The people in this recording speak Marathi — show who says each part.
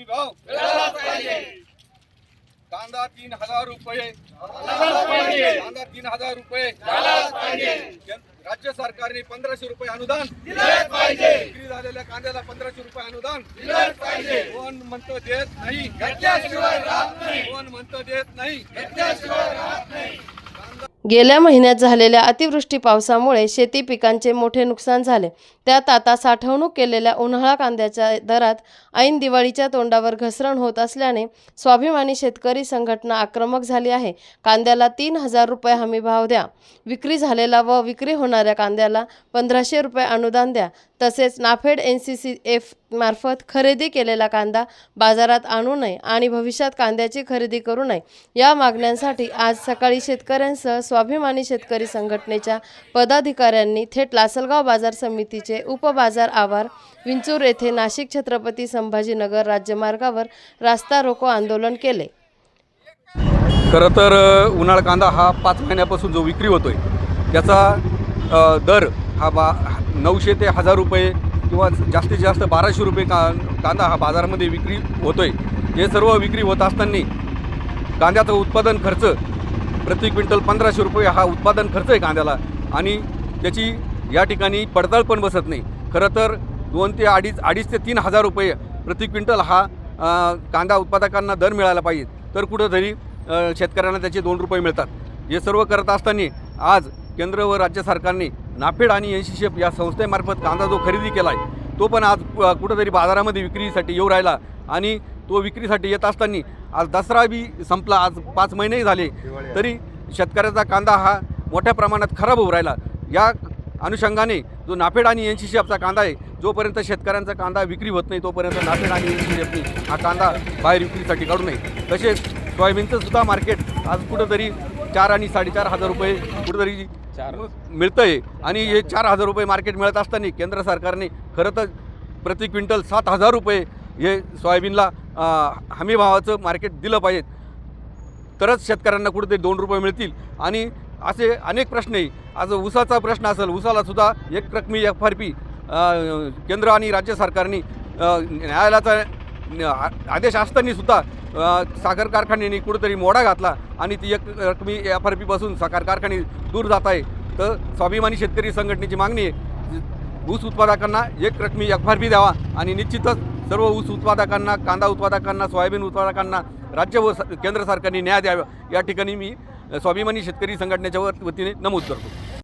Speaker 1: हमी भाव कांदा तीन हजार रुपये कांदा तीन हजार रुपये. राज्य सरकारने पंधराशे रुपये अनुदान विक्री झालेल्या कांद्याला पंधराशे रुपये अनुदान कोण म्हणतो देत नाही कोण म्हणतो देत नाही
Speaker 2: गेल्या महिन्यात झालेल्या अतिवृष्टी पावसामुळे शेती पिकांचे मोठे नुकसान झाले. त्यात आता साठवणूक केलेल्या उन्हाळा कांद्याच्या दरात ऐन दिवाळीच्या तोंडावर घसरण होत असल्याने स्वाभिमानी शेतकरी संघटना आक्रमक झाली आहे. कांद्याला तीन हजार रुपये हमी भाव द्या. विक्री झालेला व विक्री होणाऱ्या कांद्याला पंधराशे रुपये अनुदान द्या. तसेच NAFED N C C F मार्फत खरेदी केलेला कांदा बाजारात आणू नये आणि भविष्यात कांद्याची खरेदी करू नये. या मागण्यांसाठी आज सकाळी शेतकऱ्यांसह स्वाभिमानी शेतकरी संघटनेच्या पदाधिकाऱ्यांनी थेट लासलगाव बाजार समितीचे उपबाजार आवार विंचूर येथे नाशिक छत्रपती संभाजीनगर राज्यमार्गावर रास्ता रोको आंदोलन केले.
Speaker 1: खरं तर उन्हाळा कांदा हा पाच महिन्यापासून जो विक्री होतोय त्याचा दर हा बा नऊशे ते हजार रुपये किंवा जास्तीत जास्त बाराशे रुपये का कांदा हा बाजारामध्ये विक्री होतो आहे हे सर्व विक्री होत असताना कांद्याचं उत्पादन खर्च प्रति क्विंटल पंधराशे रुपये हा उत्पादन खर्च आहे कांद्याला. आणि त्याची या ठिकाणी पडताळ पण बसत नाही. खरं तर दोन ते अडीच अडीच ते तीन हजार रुपये प्रति क्विंटल हा कांदा उत्पादकांना दर मिळायला पाहिजे. तर कुठंतरी शेतकऱ्यांना त्याचे दोन रुपये मिळतात. हे सर्व करत असताना आज केंद्र व राज्य सरकारने नाफेड आणि एन सी शेफ या संस्थेमार्फत कांदा जो खरेदी केला आहे तो पण आज कुठंतरी बाजारामध्ये विक्रीसाठी येऊ राहिला आणि तो विक्रीसाठी येत असताना आज दसरा बी संपला आज पाच महिनेही झाले तरी शेतकऱ्याचा कांदा हा मोठ्या प्रमाणात खराब होऊ राहिला. या अनुषंगाने जो नाफेड आणि एन सी शेफचा कांदा आहे जोपर्यंत शेतकऱ्यांचा कांदा विक्री होत नाही तोपर्यंत नाफेड आणि एन सी शेफनी हा कांदा बाहेर विक्रीसाठी काढू नये. तसेच सोयाबीनचं सुद्धा मार्केट आज कुठंतरी चार आणि साडेचार हजार रुपये कुठंतरी मिळतं आहे आणि हे चार हजार रुपये मार्केट मिळत असताना केंद्र सरकारने खरं तर प्रति क्विंटल सात हजार रुपये हे सोयाबीनला हमी भावाचं मार्केट दिलं पाहिजे. तरच शेतकऱ्यांना कुठेतरी दोन रुपये मिळतील. आणि असे अनेक प्रश्न आहे आज ऊसाचा प्रश्न असेल ऊसालासुद्धा एक रकमी एफ आर पी केंद्र आणि राज्य सरकारने न्यायालयाचा आदेश असताना सुद्धा साखर कारखान्याने कुठेतरी मोडा घातला आणि ती एक रकमी एफ आर पीपासून साखर कारखाने दूर जात आहे. तर स्वाभिमानी शेतकरी संघटनेची मागणी आहे ऊस उत्पादकांना एक रकमी एफ आर पी द्यावा आणि निश्चितच सर्व ऊस उत्पादकांना कांदा उत्पादकांना सोयाबीन उत्पादकांना राज्य व स- केंद्र सरकारने न्याय द्यावा. या ठिकाणी मी स्वाभिमानी शेतकरी संघटनेच्या वतीने नमूद करतो.